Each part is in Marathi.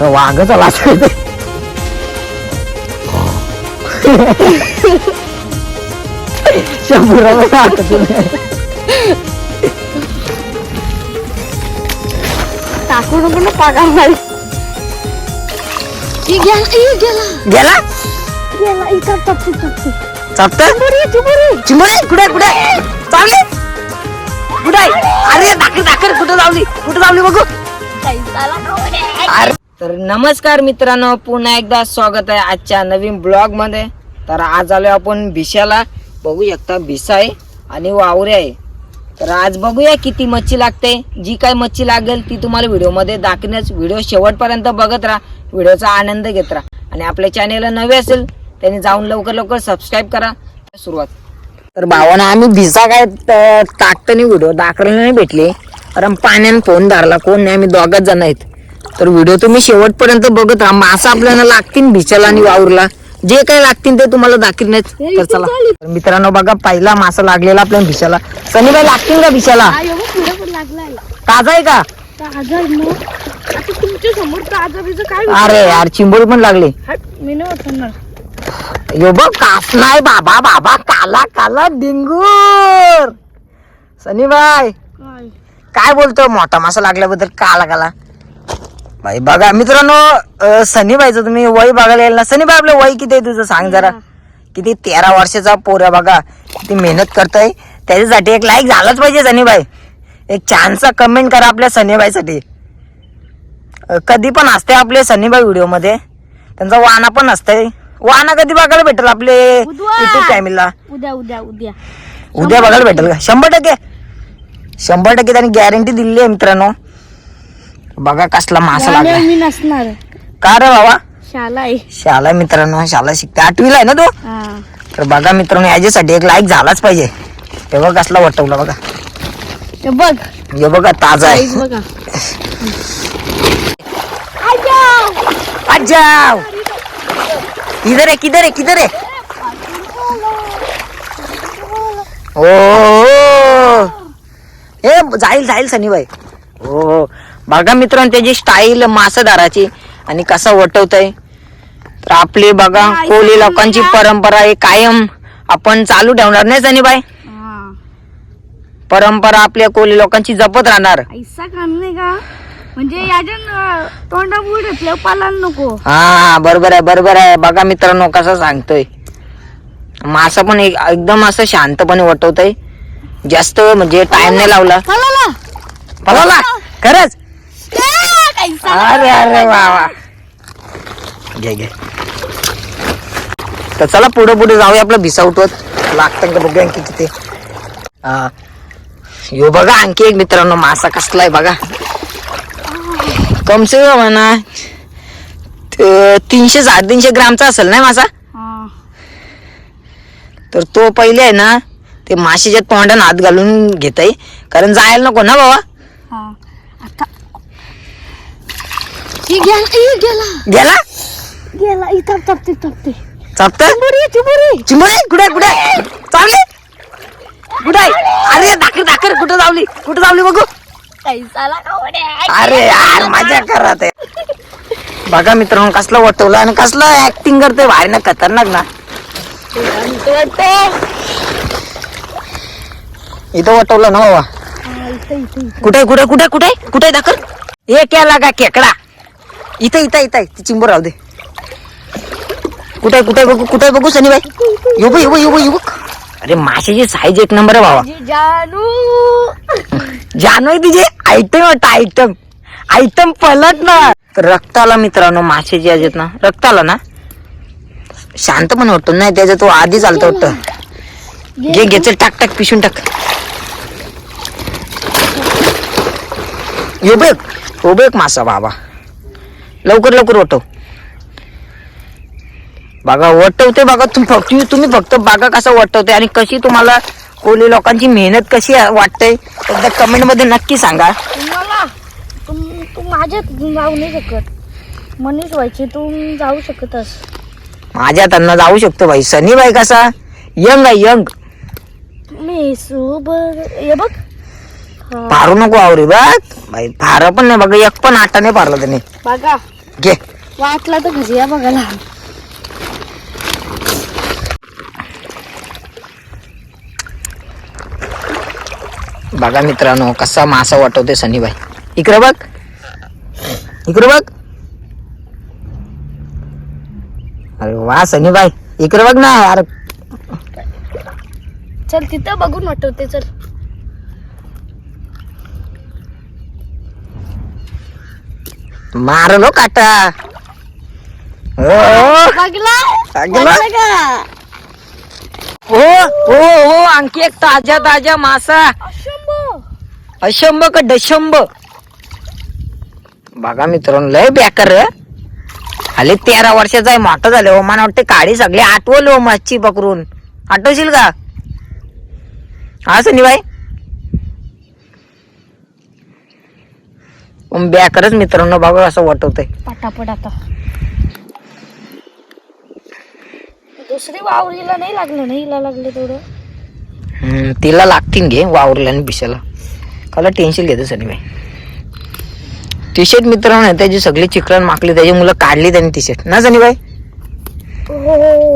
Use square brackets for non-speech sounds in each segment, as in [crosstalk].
वाघाचा लाच टाकू नको ना पागा मारी इ गेला इ गेला. गेला? गेला इथं टपती चापत चिंबोरी कुठे कुठे? चावली? कुठे अरे कुठं जावली कुठं बघू? अरे तर नमस्कार मित्रांनो पुन्हा एकदा स्वागत आहे आजच्या नवीन ब्लॉगमध्ये तर आज आलोय आपण भिशाला बघू शकता भिसा आहे आणि वावरे आहे. तर आज बघूया किती मच्छी लागते. जी काय मच्छी लागेल ती तुम्हाला व्हिडिओमध्ये दाखवण्यास व्हिडिओ शेवटपर्यंत बघत राहा. व्हिडिओचा आनंद घेत राहा. आणि आपल्या चॅनेलला नवे असेल त्यांनी जाऊन लवकर लवकर सबस्क्राईब करा. सुरुवात. तर भावाना आम्ही भिसा काय टाकताना व्हिडिओ दाखवायला नाही भेटले. कारण पाण्याने फोन धरला. कोण नाही आम्ही दोघच जण आहेत. तर व्हिडिओ तुम्ही शेवटपर्यंत बघत राहा. मासा आपल्याला लागतील भिशाला आणि वावरला. जे काही लागतील ते तुम्हाला दाखवण्यात तर चला. तर मित्रांनो बघा पहिला मासा लागलेला आपल्या भिशाला. सनीबाई लागतील का भिशाला? ताजा आहे का? अरे यार चिंबोरी पण लागली. नाही यो बघ कासलाय बाबा बाबा काला काला डिंगूर. सनीबाई काय? काय बोलतो मोठा मासा लागल्याबद्दल काला काला. बाई बघा मित्रांनो सनीबाईचं तुम्ही वय बघायला येईल ना सनीबाई आपलं वय किती आहे तुझं सांग जरा. किती तेरा वर्षाचा पोऱ्या बघा किती मेहनत करतोय. त्याच्यासाठी एक लाईक झालाच पाहिजे सनीबाई. एक छानसा कमेंट करा आपल्या सनीबाईसाठी. कधी पण असते आपले सनीबाई व्हिडिओमध्ये. त्यांचा वाना पण असतंय. वाना कधी बघायला भेटेल आपले. युट्यूब चॅनलला उद्या उद्या उद्या. उद्या बघायला भेटेल का? शंभर टक्के. शंभर टक्के त्यांनी गॅरंटी दिली आहे मित्रांनो. बघा कसला मासा लागला मी नसणार. का रे बाबा? शाला आहे. शाला मित्रांनो शाला शिकते. आठवीला आहे ना तो? हा. तर बघा मित्रांनो याच्यासाठी एक लाईक झालाच पाहिजे. हे बघ कसला वटवला बघा. ते बघ. हे बघा ताजा आहे. बघा. किधर आहे किधर आहे किधर आहे? ओ हे जाईल जाईल सनीबाई. हो बघा मित्रांनो त्याची स्टाईल मासादाराची. आणि कसा वटवत आहे तर आपली बघा कोळी लोकांची परंपरा आहे कायम. आपण चालू ठेवणार नाही सनीबाई. हा. परंपरा आपल्या कोळी लोकांची जपत राहणार. ऐसा काम नाही का? म्हणजे याच्या तोंडा नको. हा बरोबर आहे बरोबर आहे. बघा मित्रांनो कसं सांगतोय. मासा पण एक- एकदम असं शांतपणे वटवतय. जास्त म्हणजे टाइम नाही लावला. खरंच. अरे अरे वा वा. घे घे. तर चला पुढे पुढे जाऊया आपलं भिसा उठवत लागतं का बघूया आणखी किती हा. यो बघा आणखी एक मित्रांनो मासा कसला आहे बघा. कमसे कम म्हणा तीनशे साडेतीनशे ग्रामचा असेल ना मासा. तर तो पहिले आहे ना ते माशीच्या तोंडात हात घालून घेत आहे कारण जायला नको ना बाबा. गेला गेला. गेला? गेला कुठे कुठे चावली? कुठे अरे दाखर दाखर कुठं कुठं बघू? अरे यार मजा करत आहे बघा मित्रांनो कसलं वटवलं आणि कसलं ऍक्टिंग करतोय. बाहेर ना खतरनाक ना. इथं वटवलं ना बाबा. कुठे कुठे कुठे कुठे? कुठे दाखल हे केला का खेकडा इथं इथं इथं आहे. ती चिंबूर राहू दे. कुठे कुठे बघू कुठे बघू सनीबाई येऊ बघ, येऊ बघ, येऊ येऊ. अरे माशाची साईज एक नंबर आहे बाबा जानू. जानू तिचे आयटम वाटतं आयटम आयटम पलट ना. रक्ताला मित्रांनो माशाची आहेत ना. रक्ताला ना. शांत पण वाटतो. नाही त्याच्या तो आधी चालतो वाटतं. घे घे. चल टाक टाक पिशून टाक. यो बघ. हो बघ मासा बाबा लवकर लवकर वटव बघा वटवते बघा तुम्ही फक्त तुम्ही फक्त बघा कसं वटवते आणि कशी तुम्हाला कोली लोकांची मेहनत कशी वाटते एकदा कमेंटमध्ये नक्की सांगा. तुम तू माझ्यात जाऊ नाही शकत. मनीष व्हायचे तू जाऊ शकतस. माझ्या त्यांना जाऊ शकतो भाई. सनी बाई कसा? यंग आहे यंग. मी हे बघ. फारू नको आवरी बघ. भाई फार पण नाही बघा एक पण आटा नाही फारला त्याने. बघा घे. वाटला तर घरी या बघायला. बघा मित्रांनो कसा मासा वाटवते सनीबाई. इकडे बघ. इकडे बघ. अरे वा सनीबाई. इकडे बघ ना. अरे. चल तिथं बघून वाटवते चल. मारलो काटा हो, हो. हो हो आणखी एक ताजा ताजा मासा. शंभो अशंभ का दशंभ बघा मित्रांनो लय बेकार आले तेरा वर्षाचा आहे मोठं झालं. हो मला वाटते काळी सगळी आठवलं हो मच्छी पकडून. आठवशील का? हा सनीबाई? पण बेकारच मित्रांनो बघा असं वाटवतंय. पटापट आता. दुसरी वावरीला नाही लागलं ना? हिला लागलं हम्म, तिला लागतील घे वावरला आणि बिशाला. काला टेन्शन घेतो सनीबाई टी शर्ट मित्रांनो त्याची सगळी चिकरण माकली त्याची मुलं काढली त्यांनी टी शर्ट ना सनीबाई? हो.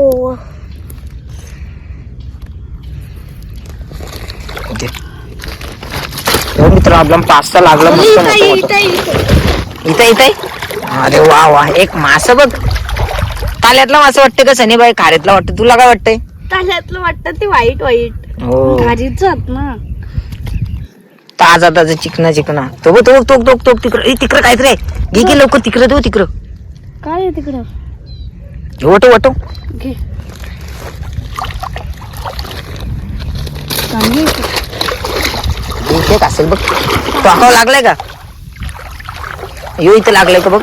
मित्र आपला पास्ता लागला मस्त इथं, मोठा इथं, मोठा. इथं. इथं. इथं अरे वा वा. एक मास बघ. ताल्यातला मासा वाटतं का सनीबाई खाऱ्यातला वाटतं तुला काय वाटतंय? त्याच्यातलं वाटतं ते वाईट वाईट. हो. घारीच जात ना. ताजा ताजा चिकना चिकना. तो बघ, तो बघ, तो बघ, तो बघ, तो बघ, तिकडं. ए, तिकडं काहीतरी आहे. घे घे लवकर तिकडं देऊ तिकडं. काय आहे तिकडं? वटो वटो घे. चांगली आहे. येत असेल बघ. टाकावं लागलाय का? यो इथं लागलाय का बघ?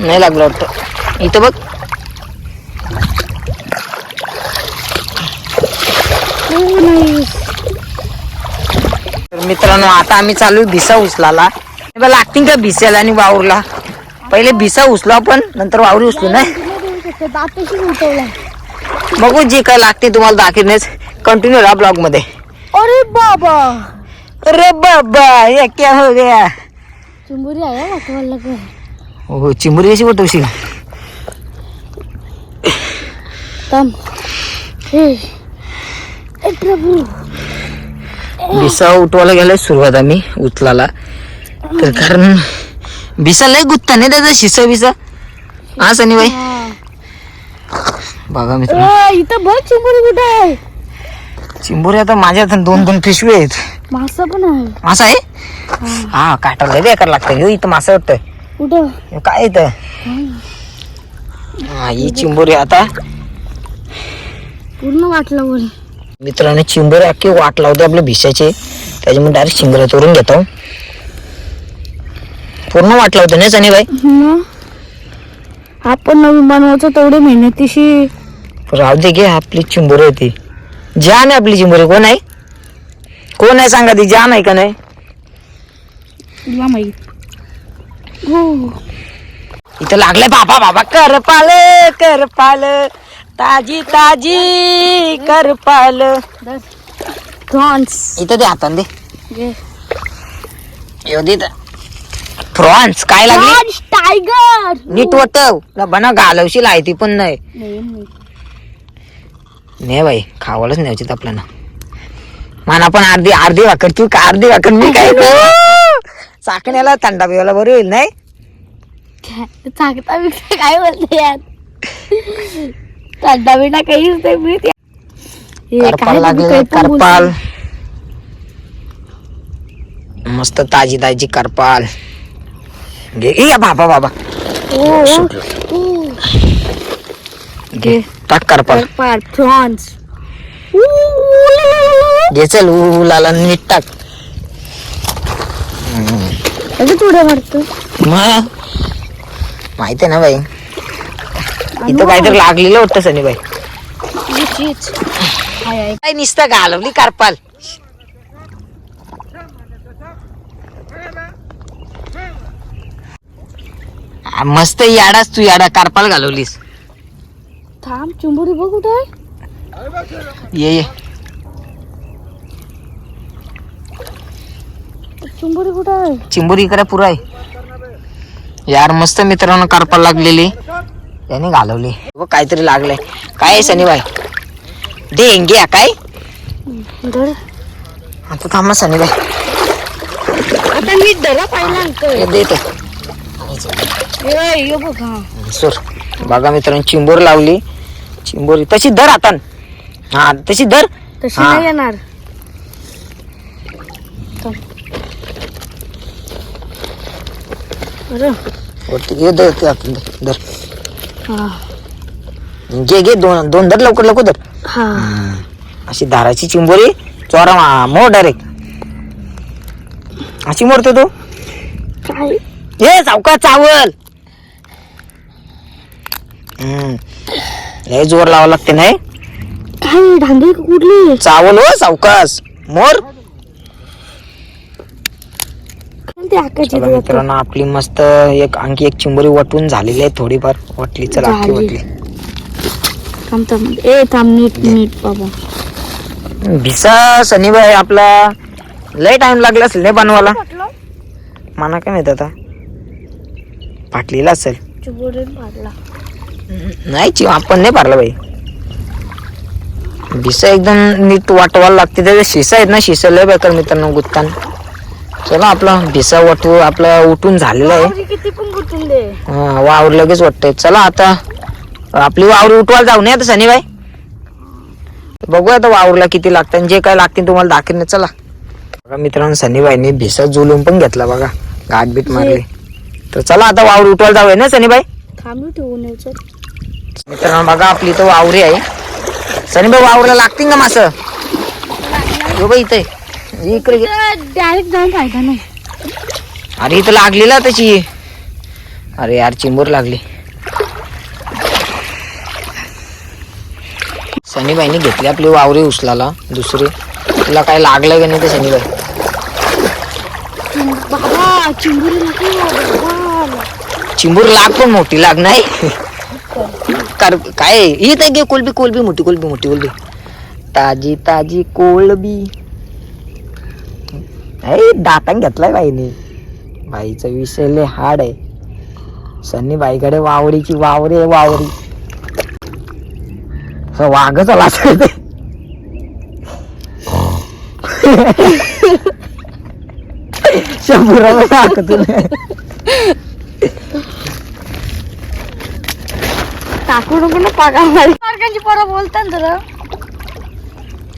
नाही लागलं वाटतं. इथं बघ. मित्रांनो आता आम्ही चालू भिसा उचलाला लागतील का भिसेला आणि वावरला पहिले भिसा उचलो आपण नंतर वावरी उचलू ना बघू जे काय लागते तुम्हाला दाखवण्यास. कंटिन्यू राहा ब्लॉगमध्ये. अरे बाबा! अरे बाबा ये क्या हो गया? चिंबुरी आहे वाटवायला लागलं हो चिमुरी कशी वाटवशील थांब. हे ए प्रभू. भिसा उठवायला गेलाय सुरुवात आम्ही उचलाला तर कारण भिसा लय गुत्ता नाही त्याचा शिसा बिसा. हा सनीबाई. हा. बघा मित्र ए, इथं बघ चिंबुरी कुठे आहे. चिंबोरी आता माझ्या हातात दोन दोन पिशवी आहेत. मासा पण आहे. मासा आहे? हा काटा लय बेकार लागतं. ह्यो इथं मासा वाटतंय कुठं? काय इथं? हा ही चिंबोरी आता. पूर्ण वाटलं वर मित्रांनो चिंबोरी अख्खी वाट लावते आपल्या भिशाचे त्याच्यामुळे डायरेक्ट चिंबोऱ्या तोडून घेतो. पूर्ण वाट लावते ना सनी बाई आपण नवीन बनवायचं तेवढे मेहनतीशी. राहू दे घे आपली चिंबोरी होती. जान आहे आपली चिंबोरी कोण आहे? कोण आहे सांगा ती? जान आहे का नाही? तुला माहीत हो. इथं लागलंय बाबा बाबा. करपाल करपाल ताजी ताजी करपाल प्रॉन्स. इथं दे हातान दे. येऊ दे. प्रॉन्स काय लागली? टायगर. नीट वटव. बना घालवशील आहे ती पण नाही. नाही नाही. नाही बाई खावायलाच न्यायची आपल्याला. माना पण अर्धी अर्धी वाकड तू का अर्धी वाकड मी काय [laughs] चाकण्याला थंडा पिवायला बरं होईल नाही? काय- सांगता बिगता काय बोलते यार? थंडा बिंडा काहीच नाही मी ते- हे काय करपाल. लागले पण. मस्त ताजी ताजी करपाल. घे ए, या बाबा बाबा. ओ, ओ, ओ. घे. टाक करपाल. करपाल प्रॉन्स. घे चल उ लाला नीट टाक. मग माहिती आहे ना बाई? इथं काहीतरी लागलेलं वाटतं सनी बाई काय नुसतं घालवली करपाल. आ, मस्त याडाच तू याडा करपाल घालवलीस. थांब चिंबुरी बघ कुठं ये ये. चिंबुरी कुठं आहे? चिंबोरी इकडे पुरा आहे. यार मस्त मित्रांनो करपा लागलेली. त्याने घालवली. बघ काहीतरी लागलंय. काय सनीबाई? दे घ्या काय? धर. आता थांबा सनीबाई. आता मी धरा पाहिला अंकल हे देतो बघ सोर बघा मित्रांनो चिंबोर लावली. चिंबोरी तशी धर आता. हा तशी धर. तशी हा. नाही येणार बरं वरती घे धर ते आपण धर. हा. घे घे दोन दोन धर लवकर लवकर धर. हा. अशी दाराची चिंबोरी चोरा मोर डायरेक्ट अशी मोरतो तू हे सावका चावल. लय जोर लावा लागते नाही? काय ढांगे कुठली? चावल हो सावकास मोर ते आकाशी चला मित्रांनो आपली मस्त एक आणखी एक चिंबोरी वटून झालेली आहे थोडीफार. वटली चला झाली. वटली. थांब थांब. ए थांब नीट नीट बाबा. भिसा शनिवार आपला. लय टाइम लागला असेल नाही बनवायला? मला काय माहीत आता? फाटलेला असेल. पाडला. नाही चिव आपण नाही पारला बाई. भिसा एकदम नीट वाटवायला लागते. त्याच्या शिसा आहेत ना शिसा लय बेकार मित्रांनो गुत्तान. चला आपला भिसा वाटू आपला उठून झालेला आहे. बापरे, किती पण गुतून दे. हा, वावर लगेच वाटतंय. चला आता आपली वावर उठवायला जाऊ नये आता शनिबाई बघू आता वावरला किती लागतात आणि जे काय लागतील तुम्हाला दाखवणे चला. बघा मित्रांनो सनीबाईने भिसा जुलून पण घेतला बघा. गाठ बीट मारली. तर चला आता वावर उठवायला जाऊया ना सनीबाई थांबू ठेवून यायचं मित्रांनो बघा आपली इथं वावरी आहे. सनीबाई वावरला लागतील का मासं? बाई इथे इकडे घे. डायरेक्ट जाऊन फायदा नाही. अरे इथं लागलेला त्याची अरे यार चिंबूर लागली. सनीबाईने घेतली आपली वावरी उचलाला दुसरी. तुला काय लागलं का नाही ते सनीबाई बाबा चिंबुरी नको बाबा. चिंबूर लाग पण मोठी लाग नाही. कर काय इथं घे कोलबी कोलबी मोठी कोलबी मोठी कोलबी. ताजी ताजी कोलबी ए दातान घेतलाय बाईने. बाईचा विषय लय हाड आहे. सन्नी बाईकडे वावरीची वावरी वावरी. वाघच आला ते. शंभराला टाकतो टाकू नको ना पागा मारी सारख्यांची पोरं बोलतात जरा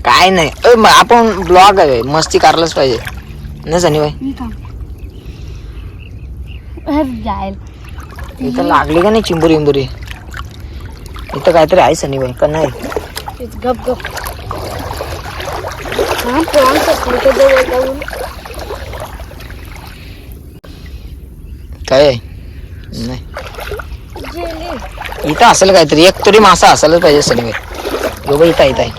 काय नाही. अ, म- आपण ब्लॉग आहे मस्ती करायलाच पाहिजे. नाही बाई जाईल इथं लागली का नाही चिंबुरी इंबुरी इथं काहीतरी आहे सनी बाई का नाही. गप गप. काय? आहे? नाही. जेली इथं असेल काहीतरी एक तरी मासा असायलाच पाहिजे सनी बाई. बघ इथं इथं आहे.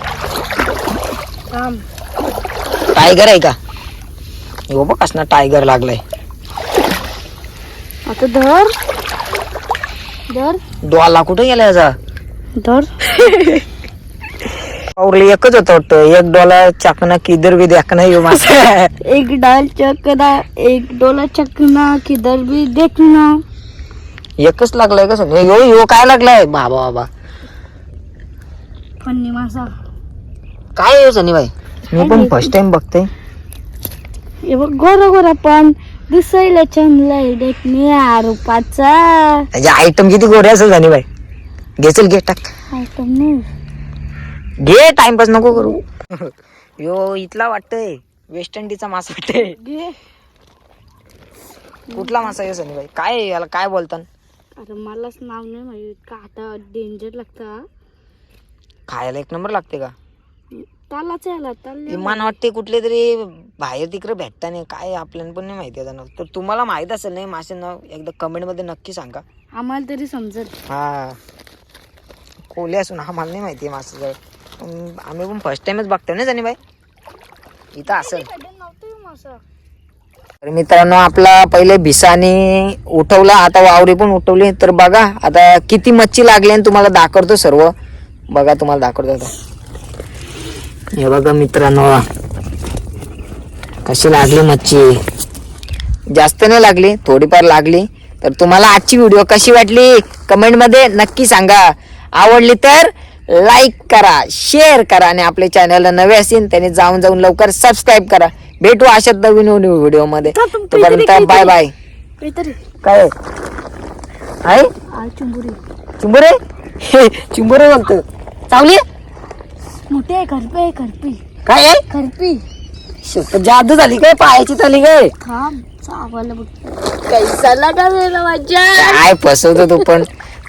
टायगर आहे का? हो बघ असणार टायगर लागलाय. आता धर. धर. डोला कुठे गेला याचा? धर. [laughs] एकच होतं वाटतं. एक डोला चाकणा किधर भी देखना यो मासा [laughs] एक डाल चकना एक डोला चकना किधर भी देखना एकच लागलाय का सनी यो यो काय लागलाय? बाबा बाबा. फन्नी मासा काय आहे सनी बाई मी पण फर्स्ट टाइम बघते. हे बघ गोरा गोरा पण दिसायला चांगलाय देखण्या रूपाचा आयटम किती गोरे असेल सनी बाई. घेचल घे टाक. आयटम नाही. घे टाइमपास नको करू. यो इथला वाटतंय. वेस्ट इंडिजचा मासा वाटतंय. घे. कुठला मासा आहे सनी बाई? काय आहे याला? काय बोलतात अरे मलाच नाव नाही माहीत. का आता डेंजर लागता खायला एक नंबर लागते का? तालाच याला ताल विमान वाटते कुठले तरी बाहेर तिकडे भेटता नाही काय आपल्याला पण नाही माहिती आता तर तुम्हाला माहीत असेल नाही मासे नाव एकदा कमेंटमध्ये नक्की सांगा. आम्हाला तरी समजत हा. कोले असून आम्हाला नाही माहिती मासे आम्ही पण फर्स्ट टाइमच बघतोय ना सनी बाई इथं असेल. मासा. तर मित्रांनो आपला पहिले भिसाने उठवला आता वावरी पण उठवली. तर बघा आता किती मच्छी लागली आणि तुम्हाला दाखवतो सर्व. बघा तुम्हाला दाखवतो हे बघा मित्रांनो. कशी लागली मच्छी? जास्त नाही लागली थोडीफार लागली. तर तुम्हाला आजची व्हिडिओ कशी वाटली? कमेंटमध्ये नक्की सांगा. आवडली तर लाईक करा शेअर करा आणि आपल्या चॅनलला नवे असतील त्याने जाऊन जाऊन लवकर सबस्क्राईब करा. भेटू अशाच नवीन व्हिडिओमध्ये. तोपर्यंत बाय बाय काय? आहे? चुंबुरी. चिंबुरे? [laughs] चिंबुरे बोलतो चावली? मोठी आहे करपी आहे करपी. काय आहे? जादू झाली काय? पायाची झाली काय? थांब चावायला बघ. कैसाला टाकलेला माझ्या. काय फसवतो तू पण?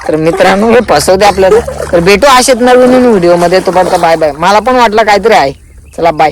तर मित्रांनो हे फसवते आपल्याला. तर भेटू नवीन नवीन व्हिडिओमध्ये. तोपर्यंत बाय बाय. मला पण वाटलं काहीतरी आहे. चला बाय.